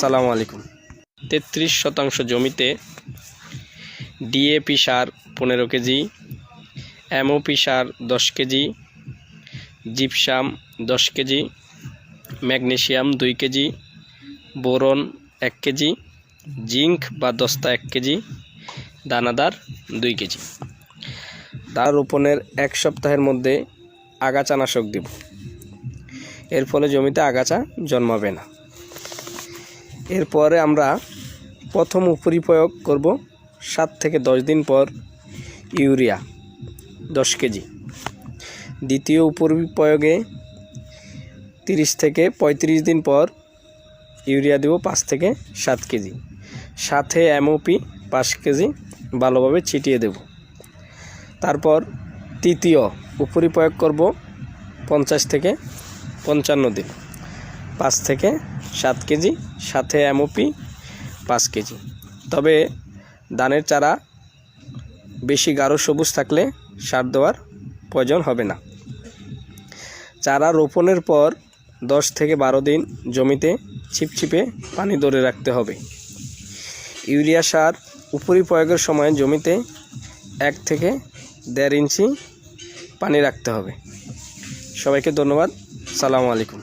সালাম আলাইকুম। তেত্রিশ শতাংশ জমিতে ডিএপি সার পনেরো কেজি, এমওপি সার দশ কেজি, জিপসাম দশ কেজি, ম্যাগনেশিয়াম দুই কেজি, বোরন এক কেজি, জিঙ্ক বা দস্তা এক কেজি, দানাদার দুই কেজি। দানা রোপণের এক সপ্তাহের মধ্যে আগাছানাশক দেব। এর ফলে জমিতে আগাছা জন্মাবে না। এরপরে আমরা প্রথম উপরি প্রয়োগ করব সাত থেকে দশ দিন পর ইউরিয়া, দশ কেজি। দ্বিতীয় উপরি প্রয়োগে তিরিশ থেকে পঁয়ত্রিশ দিন পর ইউরিয়া দেব পাঁচ থেকে সাত কেজি। সাথে এমওপি পাঁচ কেজি ভালোভাবে ছিটিয়ে দেব। তারপর তৃতীয় উপরি প্রয়োগ করব পঞ্চাশ থেকে পঞ্চান্ন দিন। পাঁচ থেকে সাত কেজি, সাথে এমওপি পাঁচ কেজি। তবে ধানের চারা বেশি গাঢ় সবুজ থাকলে সার দেওয়ার প্রয়োজন হবে না। চারা রোপণের পর দশ থেকে বারো দিন জমিতে ছিপছিপে পানি ধরে রাখতে হবে। ইউরিয়া সার উপরি প্রয়োগের সময় জমিতে এক থেকে দেড় ইঞ্চি পানি রাখতে হবে। সবাইকে ধন্যবাদ। সালামু আলাইকুম।